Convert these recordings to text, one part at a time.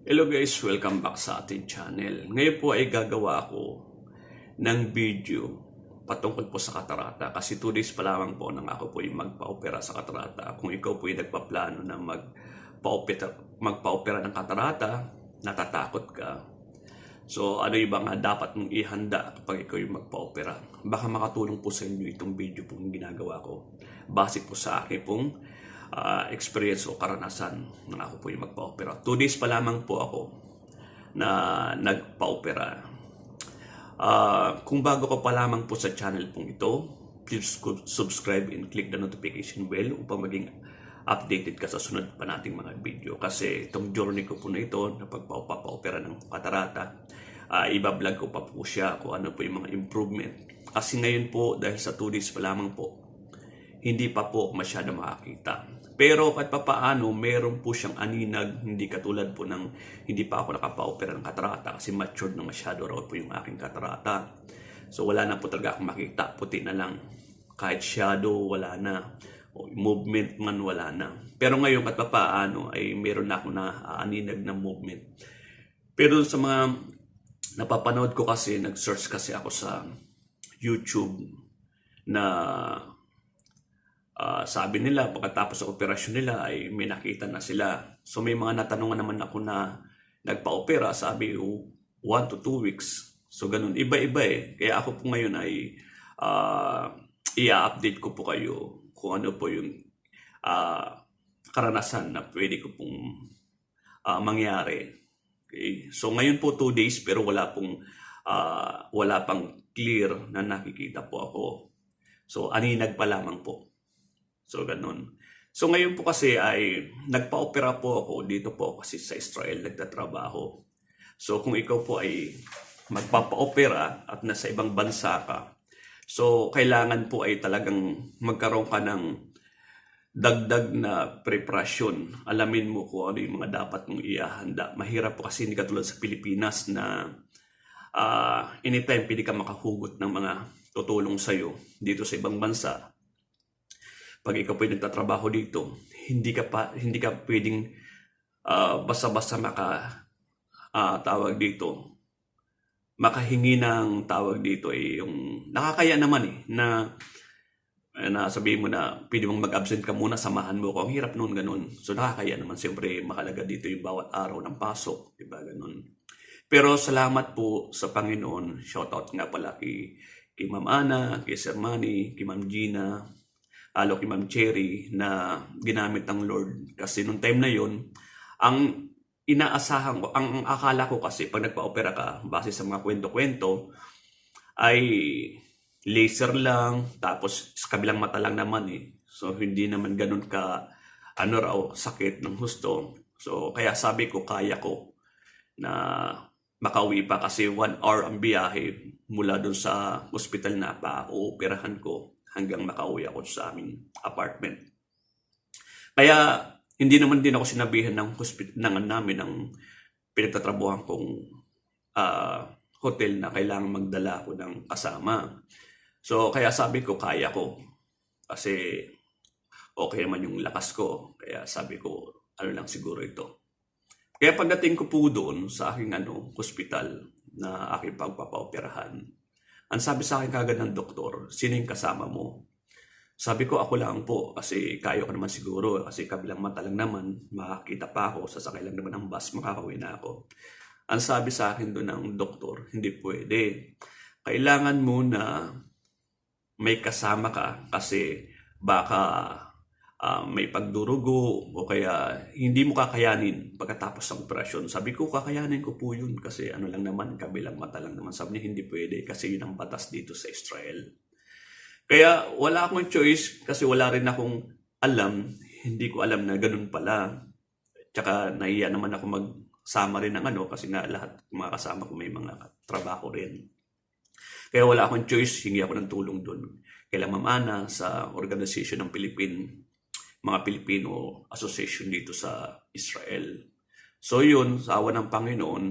Hello guys, welcome back sa ating channel. Ngayon po ay gagawa ako ng video patungkol po sa katarata kasi 2 days pa lamang po nang ako po yung magpa-opera sa katarata. Kung ikaw po yung nagpaplano na magpa-opera, ng katarata, natatakot ka. So ano yung mga dapat mong ihanda kapag ikaw yung magpa-opera? Baka makatulong po sa inyo itong video pong ginagawa ko. Base po sa akin pong ah, experience o karanasan na ako po yung magpa-opera. Two days pa lamang po ako na nagpa-opera. Ah, kung bago ka pa lamang po sa channel pong ito, please sub- subscribe and click the notification bell upang maging updated ka sa sunod pa nating mga video. Kasi itong journey ko po na ito na pagpa-opera ng katarata, ah, iba-vlog ko pa po siya kung ano po yung mga improvement. Kasi ngayon po, dahil sa 2 days pa lamang po, hindi pa po masyado makakita. Pero kahit pa paano, meron po siyang aninag, hindi katulad po ng hindi pa ako nakapa-opera ng katarata kasi matured na masyado raw po yung aking katarata. So wala na po talaga akong makita, puti na lang. Kahit shadow, wala na. O movement man, wala na. Pero ngayon kahit pa paano, ay meron na ako na aninag na movement. Pero sa mga napapanood ko kasi, nag-search kasi ako sa YouTube na Ah, sabi nila pagkatapos ng operasyon nila ay may nakita na sila. So may mga natanungan naman ako na nagpa-opera, sabi 1 to 2 weeks. So ganun, iba-iba eh. Kaya ako po ngayon ay ah, i-update ko po kayo kung ano po yung ah, karanasan na pwede ko pong ah, mangyari. Okay? So ngayon po 2 days pero wala pong ah, wala pang clear na nakikita po ako. So aninag pa lamang po. So, ganun. So, ngayon po kasi ay nagpa-opera po ako. Dito po kasi sa Israel nagtatrabaho. So, kung ikaw po ay magpapa-opera at nasa ibang bansa ka, so, kailangan po ay talagang magkaroon ka ng dagdag na preparasyon. Alamin mo kung ano yung mga dapat mong iahanda. Mahirap po kasi hindi katulad sa Pilipinas na ah, anytime pwede ka makahugot ng mga tutulong sa'yo dito sa ibang bansa pag ikaw po ay nagtatrabaho dito, hindi ka pa hindi ka pwedeng ah, basta-basta maka ah, tawag dito makahingi ng tawag dito ay yung nakakaya naman eh na na sabihin mo na pwede mong mag-absent ka muna, samahan mo ko. Ang hirap noon ganun. So nakakaya naman siyempre mahalaga dito yung bawat araw ng pasok, di ba ganun. Pero salamat po sa Panginoon. Shoutout nga pala kay, kay Ma'am Ana, kay Sir Manny, kay Ma'am Gina, alo kay Ma'am Cherry na ginamit ng Lord. Kasi nung time na yon ang inaasahan ko, ang, akala ko kasi pag nagpa-opera ka, base sa mga kwento-kwento, ay laser lang, tapos sa kabilang mata lang naman eh. So hindi naman ganun ka, ano raw, sakit ng husto. So kaya sabi ko, kaya ko na makauwi pa kasi one hour ang biyahe mula dun sa hospital na pa uoperahan ko hanggang makauwi ako sa aming apartment. Kaya hindi naman din ako sinabihan ng ng namin ng pinagtatrabuhan kong ah, hotel na kailangan magdala ako ng kasama. So kaya sabi ko kaya ko kasi okay naman yung lakas ko. Kaya sabi ko ano lang siguro ito. Kaya pagdating ko po doon sa aking ano, hospital na aking pagpapaoperahan, ang sabi sa akin kagad ng doktor, sino yung kasama mo? Sabi ko, ako lang po kasi kaya ko naman siguro kasi kabilang mata lang naman, makakita pa ako, sasakay lang naman ng bus, makakauwi na ako. Ang sabi sa akin doon ng doktor, hindi pwede. Kailangan mo na may kasama ka kasi baka ah, may pagdurugo o kaya hindi mo kakayanin pagkatapos ng operasyon. Sabi ko, kakayanin ko po yun kasi ano lang naman, kabilang mata lang naman. Sabi niya, hindi pwede kasi yun ang batas dito sa Israel. Kaya wala akong choice kasi wala rin akong alam. Hindi ko alam na ganun pala. Tsaka nahiya naman ako magsama rin ng ano kasi nga lahat mga kasama ko may mga trabaho rin. Kaya wala akong choice, hingi ako ng tulong doon. Kaya Ma'am Ana sa organisasyon ng Philippine, mga Pilipino Association dito sa Israel. So yun, sa awa ng Panginoon,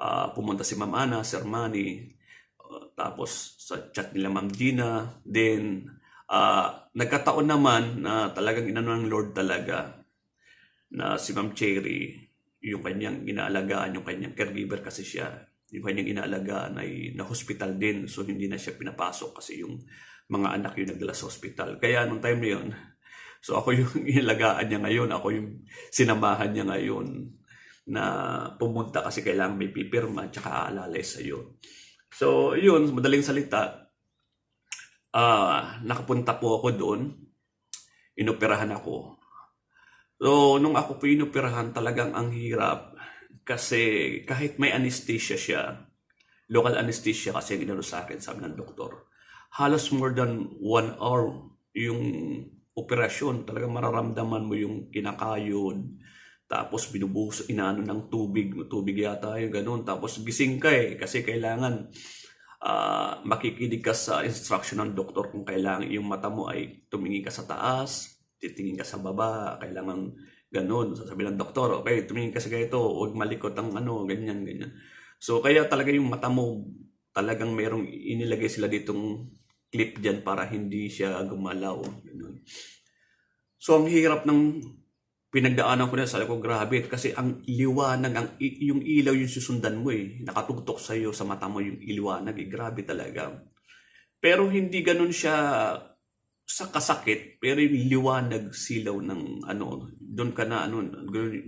ah, pumunta si Ma'am Ana, Sir Manny, uh, tapos sa chat nila Ma'am Gina, then ah, nagkataon naman na talagang inano ng Lord talaga na si Ma'am Cherry yung kanyang inaalagaan, yung kanyang caregiver kasi siya, yung kanyang inaalagaan ay na-hospital din. So, hindi na siya pinapasok kasi yung mga anak yung nagdala sa hospital. Kaya nung time na yun, so ako yung inalagaan niya ngayon, ako yung sinamahan niya ngayon na pumunta kasi kailangan may pipirma at saka aalalay sa iyo. So, yun, madaling salita, ah nakapunta po ako doon, inoperahan ako. So, nung ako po inoperahan, talagang ang hirap kasi kahit may anesthesia siya, local anesthesia kasi ang inano sa akin, sabi ng doktor, halos more than one hour yung operasyon. Talagang mararamdaman mo yung kinakayod, tapos binubuhos, inaano ng tubig, tubig yata yung ganun. Tapos gising ka eh, kasi kailangan ah, makikinig ka sa instruction ng doktor kung kailangan yung mata mo ay tumingin ka sa taas, titingin ka sa baba, kailangan ganun. Sasabi ng doktor, okay, tumingin ka sa ganito, huwag malikot ang ano, ganyan, ganyan. So, kaya talaga yung mata mo, talagang merong inilagay sila ditong clip dyan para hindi siya gumalaw. Ganun. So, ang hirap ng pinagdaanan ko na sa ko, grabe, kasi ang liwanag, ang, yung ilaw yung susundan mo eh, nakatutok sa iyo, sa mata mo yung iliwanag eh, grabe talaga. Pero hindi ganun siya sa kasakit, pero yung liwanag silaw ng ano, doon ka na ano,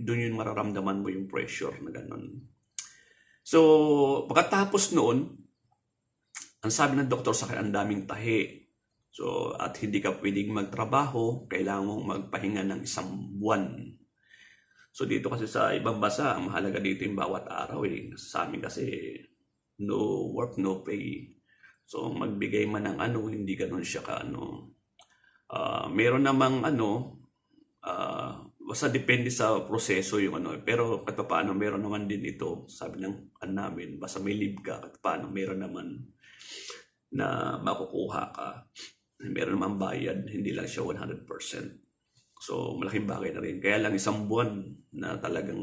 doon yung mararamdaman mo yung pressure na ganun. So, pagkatapos noon, ang sabi ng doktor sa akin, ang daming tahi. So, at hindi ka pwedeng magtrabaho, kailangan mong magpahinga ng isang buwan. So, dito kasi sa ibang bansa, mahalaga dito yung bawat araw eh. Sa amin kasi, no work, no pay. So, magbigay man ng ano, hindi ganun siya ka ano. Ah, meron namang ano, ah, basta depende sa proseso yung ano. Pero kahit paano, meron naman din ito, sabi ng namin, basta may leave ka, kahit paano, meron naman na makukuha ka. Meron naman bayad, hindi lang siya 100%. So, malaking bagay na rin. Kaya lang isang buwan na talagang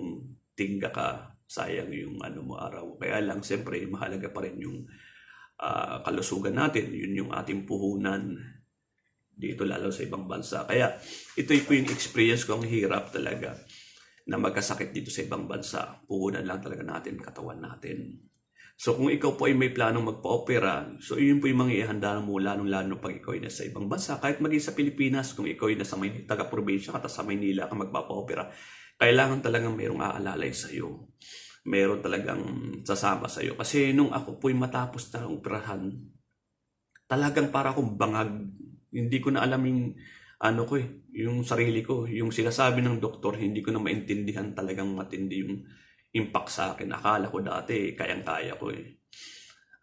tingga ka, sayang yung ano mo araw. Kaya lang, siyempre, mahalaga pa rin yung ah, kalusugan natin. Yun yung ating puhunan dito lalo sa ibang bansa. Kaya ito po yung experience ko, ang hirap talaga na magkasakit dito sa ibang bansa. Puhunan lang talaga natin katawan natin. So kung ikaw po ay may planong magpa-opera, so yun po yung mga ihanda mo lalong-lalo pag ikaw ay nasa ibang bansa. Kahit maging sa Pilipinas, kung ikaw ay nasa may taga-probinsya ka, sa Maynila ka magpapa-opera, kailangan talagang mayroong aalalay sa iyo. Meron talagang sasama sa iyo. Kasi nung ako po ay matapos na operahan, talagang para akong bangag. Hindi ko na alam yung ano ko eh, yung sarili ko, yung sinasabi ng doktor, hindi ko na maintindihan talagang matindi yung impact sa akin. Akala ko dati, kayang-kaya ko eh.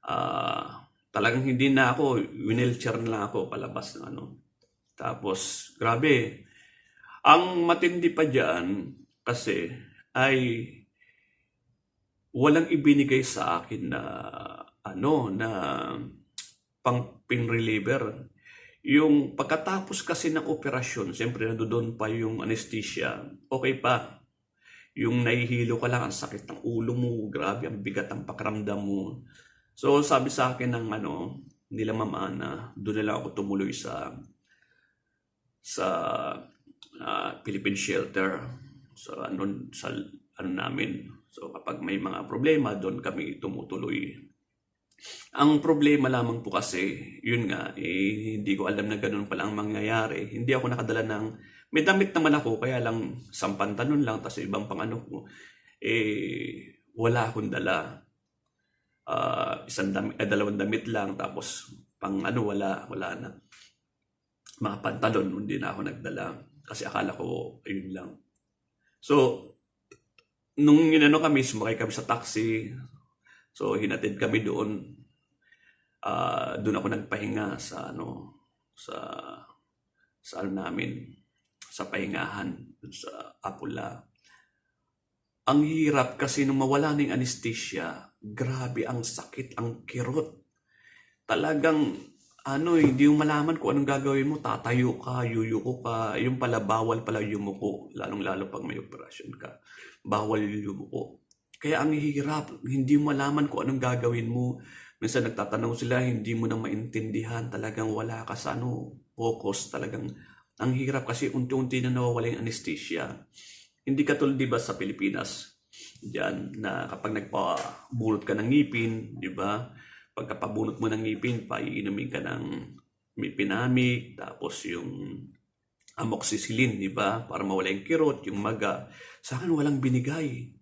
Ah, talagang hindi na ako, wheelchair na ako palabas ng ano. Tapos, grabe. Ang matindi pa dyan, kasi, ay walang ibinigay sa akin na ano, na pang pain reliever. Yung pagkatapos kasi ng operasyon, siyempre nandoon pa yung anesthesia, okay pa. Yung nahihilo ka lang, ang sakit ng ulo mo, grabe, ang bigat ang pakiramdam mo. So sabi sa akin ng ano, nila Ma'am Ana, doon na lang ako tumuloy sa sa ah, Philippine Shelter sa ano sa ano namin. So kapag may mga problema, doon kami tumutuloy. Ang problema lamang po kasi, yun nga, eh, hindi ko alam na ganun pala ang mangyayari. Hindi ako nakadala ng, may damit naman ako, kaya lang sampantanon lang, tapos ibang pang ano ko, eh, wala akong dala. Ah, isang damit, eh, dalawang damit lang, tapos pang ano, wala, wala na. Mga pantalon, hindi na ako nagdala. Kasi akala ko, ayun lang. So, nung inano kami, sumakay kami sa taxi, So hinatid kami doon. Ah, doon ako nagpahinga sa ano sa sa ano namin sa pahingahan sa Apula. Ang hirap kasi nung mawala ng anesthesia, grabe ang sakit, ang kirot. Talagang ano eh, hindi mo malaman kung anong gagawin mo. Tatayo ka, yuyuko ka. Yung pala, bawal pala yumuko. Lalong-lalo pag may operasyon ka. Bawal yumuko. Kaya ang hirap, hindi mo malaman kung anong gagawin mo. Minsan nagtatanong sila, hindi mo na maintindihan. Talagang wala ka sa ano, focus. Talagang ang hirap kasi unti-unti na nawawala yung anesthesia. Hindi katulad di ba sa Pilipinas, Diyan na kapag nagpabunot ka ng ngipin, di ba? Pagkapabunot mo ng ngipin, paiinumin ka ng mipinamik, tapos yung amoxicillin, di ba? Para mawala yung kirot, yung maga. Sa akin, walang binigay.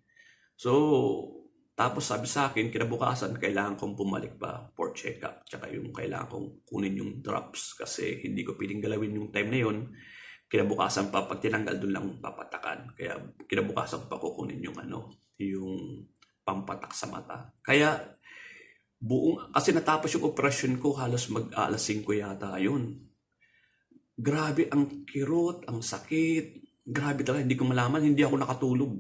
So, tapos sabi sa akin, kinabukasan, kailangan kong bumalik pa for check-up. Tsaka yung kailangan kong kunin yung drops kasi hindi ko piling galawin yung time na yun. Kinabukasan pa, pag tinanggal doon lang papatakan. Kaya kinabukasan pa kukunin yung ano, yung pampatak sa mata. Kaya buong, kasi natapos yung operasyon ko, halos mag alas 5 yata yun. Grabe ang kirot, ang sakit. Grabe talaga, hindi ko malaman, hindi ako nakatulog.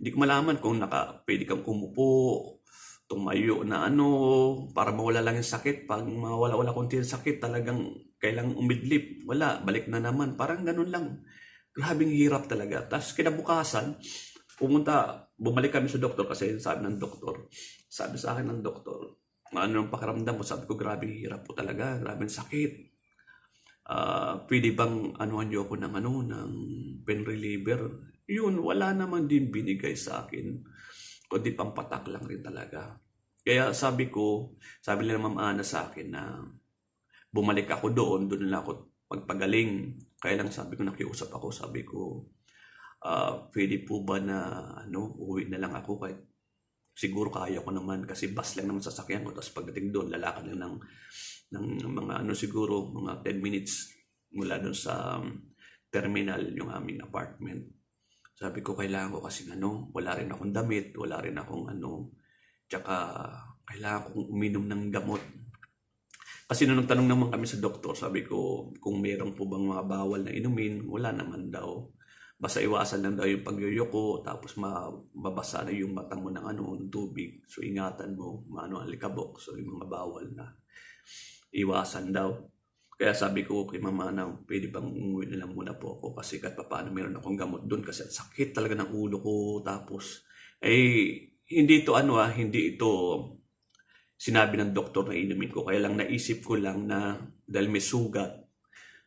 Hindi ko malaman kung naka, pwede kang umupo, tumayo na ano, para mawala lang yung sakit. Pag mawala-wala konti yung sakit, talagang kailangang umidlip. Wala, balik na naman. Parang ganun lang. Grabing hirap talaga. Tapos kinabukasan, pumunta, bumalik kami sa doktor kasi sabi ng doktor, sabi sa akin ng doktor, ano ang pakiramdam mo? Sabi ko, grabing hirap po talaga, grabing sakit. Ah, pwede bang anuhan niyo ako ng ano, ng pain reliever? Yun, wala naman din binigay sa akin. Kundi pampatak lang rin talaga. Kaya sabi ko, sabi nila Ma'am Ana sa akin na bumalik ako doon, doon na ako magpagaling. Kaya lang sabi ko, nakiusap ako, sabi ko, ah, pwede po ba na ano, uwi na lang ako kahit siguro kaya ko naman kasi bus lang naman sasakyan ko tapos pagdating doon lalakad lang ng ng mga ano siguro mga 10 minutes mula doon sa um, terminal yung aming apartment. Sabi ko kailangan ko kasi ano, wala rin akong damit, wala rin akong ano, tsaka kailangan kong uminom ng gamot. Kasi nung nagtanong naman kami sa doktor, sabi ko kung meron po bang mga bawal na inumin, wala naman daw. Basta iwasan lang daw yung pagyuyuko, tapos ma- mabasa na yung mata mo ng ano, ng tubig. So ingatan mo, maano ang. So yung mga bawal na iwasan daw. Kaya sabi ko kay mama na pwede bang umuwi na lang muna po ako kasi kahit pa paano meron akong gamot doon kasi sakit talaga ng ulo ko. Tapos, eh, hindi ito ano ah, hindi ito sinabi ng doktor na inumin ko. Kaya lang naisip ko lang na dahil may sugat,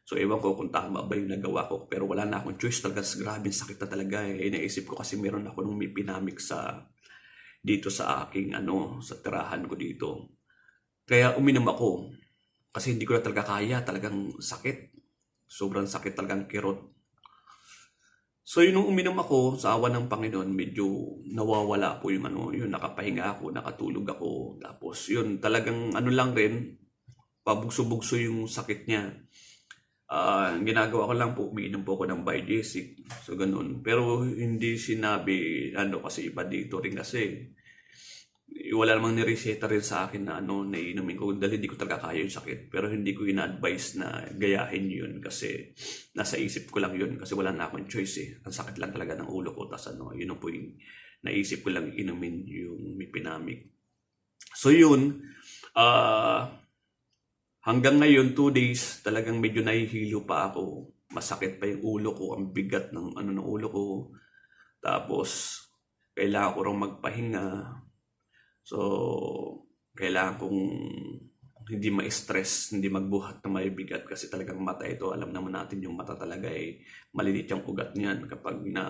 So, ewan ko kung tama ba yung nagawa ko. Pero wala na akong choice talaga. Grabe, sakit na talaga eh. Naisip ko kasi meron ako nung may pinamik sa dito sa aking ano, sa tirahan ko dito. Kaya uminom ako. Kasi hindi ko na talaga kaya. Talagang sakit. Sobrang sakit talagang kirot. So, yun nung uminom ako, sa awa ng Panginoon, medyo nawawala po yung ano, yun, nakapahinga ako, nakatulog ako. Tapos, yun, talagang ano lang rin, pabugso-bugso yung sakit niya. Ang ginagawa ko lang po, umiinom po ako ng Biogesic. So, ganun. Pero hindi sinabi, ano, kasi iba dito rin kasi. Wala namang nireseta rin sa akin na ano, na inumin ko dahil hindi ko talaga kaya yung sakit. Pero hindi ko ina-advise na gayahin yun kasi nasa isip ko lang yun kasi wala na akong choice eh. Ang sakit lang talaga ng ulo ko. Tapos ano, yun po yung naisip ko lang inumin yung mipinamik. So yun, ah, Hanggang ngayon, two days, talagang medyo nahihilo pa ako. Masakit pa yung ulo ko, ang bigat ng ano ng ulo ko. Tapos, kailangan ko rin magpahinga. So, kailangan kong hindi ma-stress, hindi magbuhat na may bigat kasi talagang mata ito. Alam naman natin yung mata talaga ay malilit yung ugat niyan. Kapag na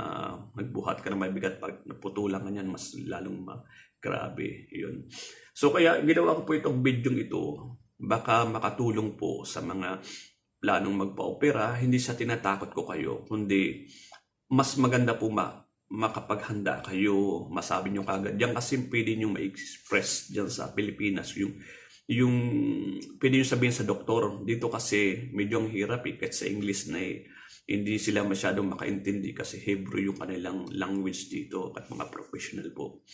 nagbuhat ka na may bigat, pag naputulan ka niyan, mas lalong ma grabe. Yun. So, kaya ginawa ko po itong video ito baka makatulong po sa mga planong magpa-opera, hindi sa tinatakot ko kayo, kundi mas maganda po ma makapaghanda kayo, masabi nyo kagad. Yan kasi pwede nyo ma-express dyan sa Pilipinas yung yung pwede nyo sabihin sa doktor. Dito kasi medyo ang hirap eh, kahit sa English na eh, hindi sila masyadong makaintindi kasi Hebrew yung kanilang language dito at mga professional po.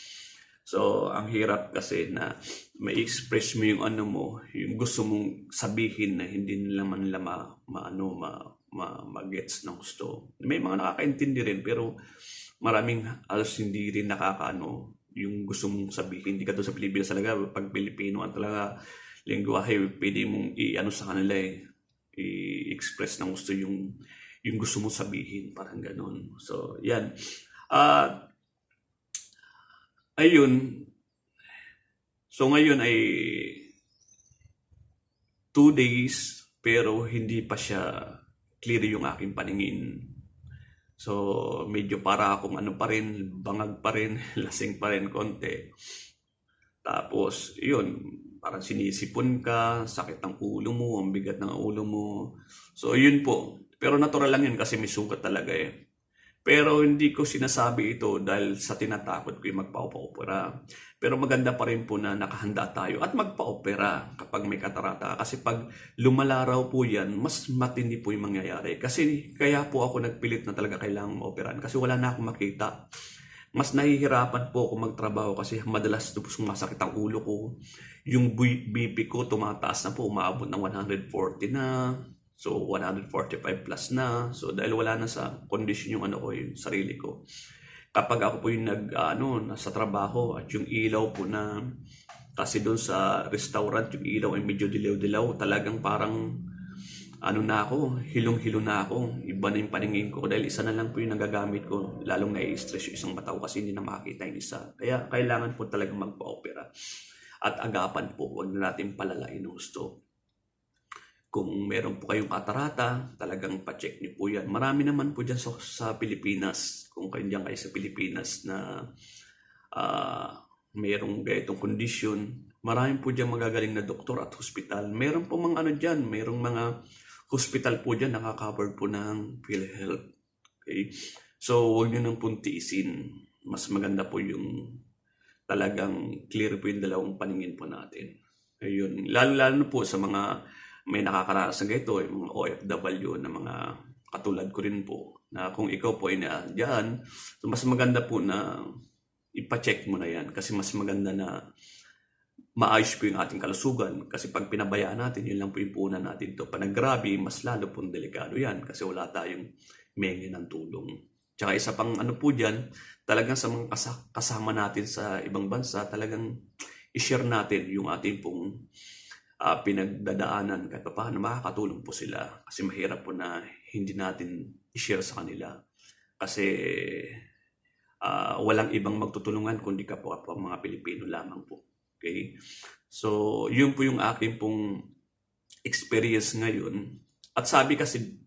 So, ang hirap kasi na ma-express mo yung ano mo, yung gusto mong sabihin na hindi nila man nila ma, ma, ano, ma, ma, ma-gets ng gusto. May mga nakakaintindi rin, pero maraming alas hindi rin nakakaano yung gusto mong sabihin. Hindi ka doon sa Pilipinas talaga, pag Pilipino ang talaga lingwahe, pwede mong i-ano sa kanila eh, i-express ng gusto yung yung gusto mong sabihin, parang ganun. So, yan. Ah, ayun, so ngayon ay two days pero hindi pa siya clear yung aking paningin. So, medyo para akong ano pa rin, bangag pa rin, lasing pa rin konti. Tapos, yun, parang sinisipon ka, sakit ng ulo mo, ang bigat ng ulo mo. So, yun po. Pero natural lang yun kasi may sugat talaga eh. Pero hindi ko sinasabi ito dahil sa tinatakot ko yung magpa-opera. Pero maganda pa rin po na nakahanda tayo at magpa-opera kapag may katarata. Kasi pag lumala raw po yan, mas matindi po yung mangyayari. Kasi kaya po ako nagpilit na talaga kailangan ma-operan kasi wala na akong makita. Mas nahihirapan po ako magtrabaho kasi madalas po sumasakit ang ulo ko. Yung BP ko tumataas na po, umaabot ng 140 na. So, 145 plus na. So, dahil wala na sa condition yung ano ko, yung sarili ko. Kapag ako po yung nag, ano, nasa trabaho at yung ilaw po na, kasi doon sa restaurant, yung ilaw ay medyo dilaw-dilaw, talagang parang, ano na ako, hilong-hilo na ako. Iba na yung paningin ko dahil isa na lang po yung nagagamit ko. Lalong nai-stress yung isang mata kasi hindi na makakita yung isa. Kaya kailangan po talaga magpa-opera. At agapan po, huwag na natin palalain ang gusto. Kung meron po kayong katarata, talagang pa-check niyo po yan. Marami naman po dyan sa, Pilipinas, kung kayo dyan kayo sa Pilipinas na ah, merong ganitong kondisyon, marami po dyan magagaling na doktor at hospital. Meron po mga ano dyan, merong mga hospital po dyan nakaka-cover po ng PhilHealth. Okay? So, huwag nyo nang puntiisin. Mas maganda po yung talagang clear po yung dalawang paningin po natin. Ayun. Lalo-lalo po sa mga may nakakaranas ng ito, yung mga OFW na mga katulad ko rin po, na kung ikaw po ay na dyan, so mas maganda po na ipacheck mo na yan kasi mas maganda na maayos po yung ating kalusugan kasi pag pinabayaan natin, yun lang po yung punan natin to. Pag naggrabe, mas lalo pong delikado yan kasi wala tayong mengi ng tulong. Tsaka isa pang ano po dyan, talagang sa mga kasa- kasama natin sa ibang bansa, talagang i-share natin yung ating pong ah, pinagdadaanan kahit pa paano makakatulong po sila kasi mahirap po na hindi natin i-share sa kanila kasi ah, walang ibang magtutulungan kundi kapwa po mga Pilipino lamang po. Okay? So, yun po yung aking pong experience ngayon. At sabi kasi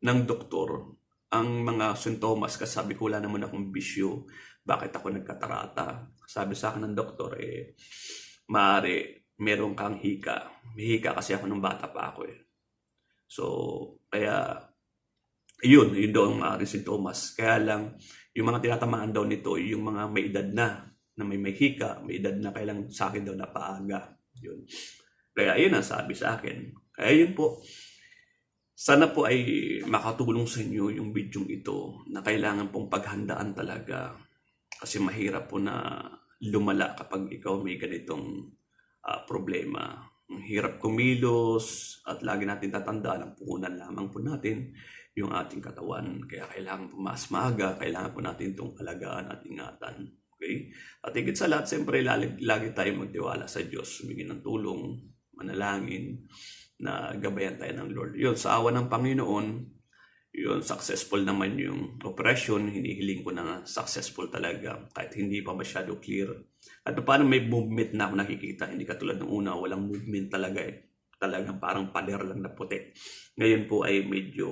ng doktor, ang mga sintomas, kasi sabi ko wala naman akong bisyo, bakit ako nagkatarata? Sabi sa akin ng doktor, eh, maaari meron kang hika. May hika kasi ako nung bata pa ako eh. So, kaya, yun, yun daw ang maaaring sintomas. Kaya lang, yung mga tinatamaan daw nito, yung mga may edad na, na may may hika, may edad na kailang sa akin daw na paaga. Yun. Kaya yun ang sabi sa akin. Kaya yun po, sana po ay makatulong sa inyo yung video ito na kailangan pong paghandaan talaga kasi mahirap po na lumala kapag ikaw may ganitong ah, problema. Ang hirap kumilos at lagi natin tatandaan ang puhunan lamang po natin yung ating katawan. Kaya kailangan po mas maaga, kailangan po natin itong alagaan at ingatan. Okay? At higit sa lahat, siyempre, lagi, lagi tayo magtiwala sa Diyos, humingi ng tulong, manalangin, na gabayan tayo ng Lord. Yun, sa awa ng Panginoon, yun, successful naman yung operation. Hinihiling ko na successful talaga kahit hindi pa masyado clear. At paano may movement na ako nakikita, hindi katulad ng una, walang movement talaga eh. Talagang parang pader lang na puti. Ngayon po ay medyo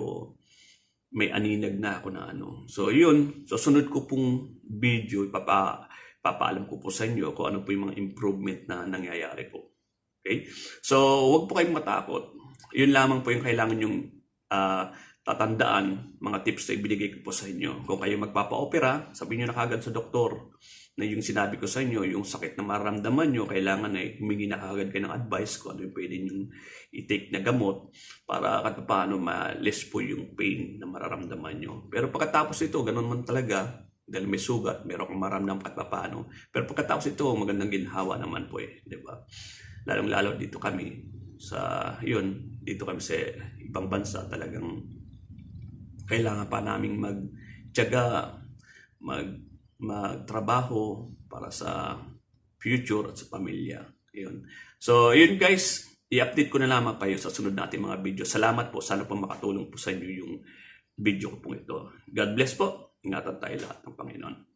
may aninag na ako na ano. So yun, so sunod ko pong video, ipapa, papaalam ko po sa inyo kung ano po yung mga improvement na nangyayari po. Okay? So, wag po kayong matakot. Yun lamang po yung kailangan yung ah, tatandaan, mga tips na ibinigay ko po sa inyo. Kung kayo magpapa-opera, sabihin nyo na kagad sa doktor na yung sinabi ko sa inyo, yung sakit na maramdaman nyo, kailangan ay humingi na kagad kayo ng advice kung ano yung pwede nyo i-take na gamot para kahit paano ma-less po yung pain na mararamdaman nyo. Pero pagkatapos ito, ganun man talaga, dahil may sugat, meron kang maramdam kahit paano. Pero pagkatapos ito, magandang ginhawa naman po eh, di ba? lalong-lalo dito kami sa yun dito kami sa ibang bansa talagang kailangan pa naming magtiyaga mag magtrabaho para sa future at sa pamilya. Yun. So yun guys i-update ko na lamang kayo sa sunod natin mga video. Salamat po. Sana po makatulong po sa inyo yung video ko po ito. God bless po. Ingatan tayo lahat ng Panginoon